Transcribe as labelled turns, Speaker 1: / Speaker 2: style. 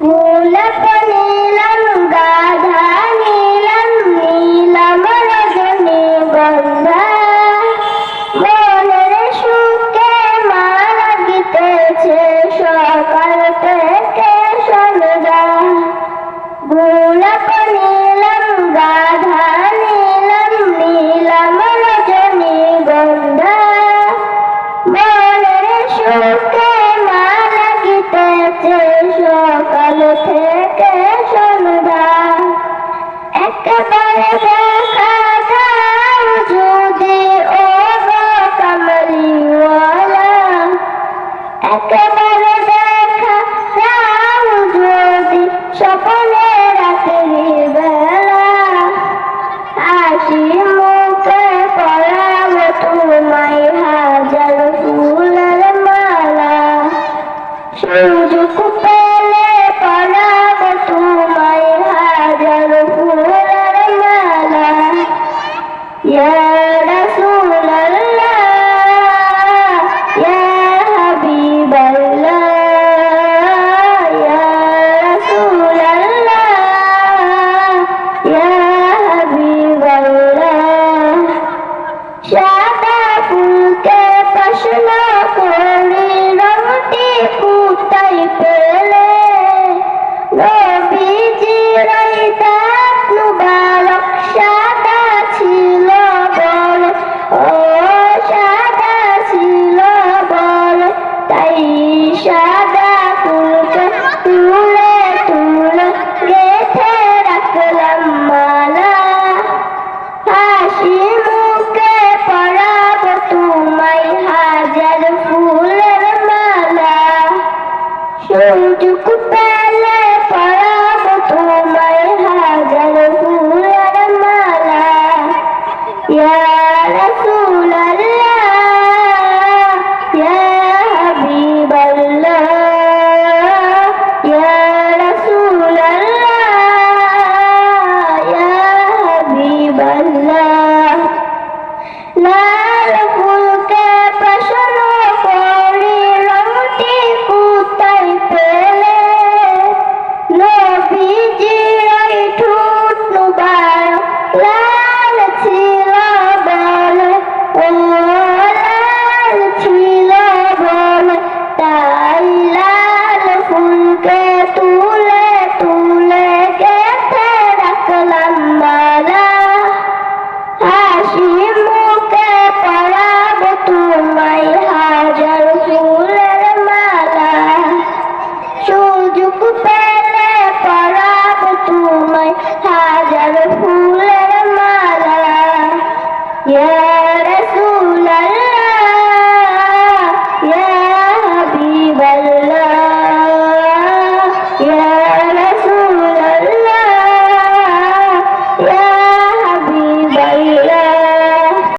Speaker 1: গোলাপ নীলম গাধা নীলম নীলম রজনী গন্ধা মনের সুখে মারা গিতেছে সকাল থেকে সন্ধ্যা গোলাপ নীলম গাধা নীলম নীলম রজনী গন্ধা মনের সুখ থেকে শুনবা। একেবারে দেখা দাও যদি, ও কামলিওয়ালা। একেবারে দেখা দাও যদি সকলে রাতের বেলা। আসিয়া يا رسول الله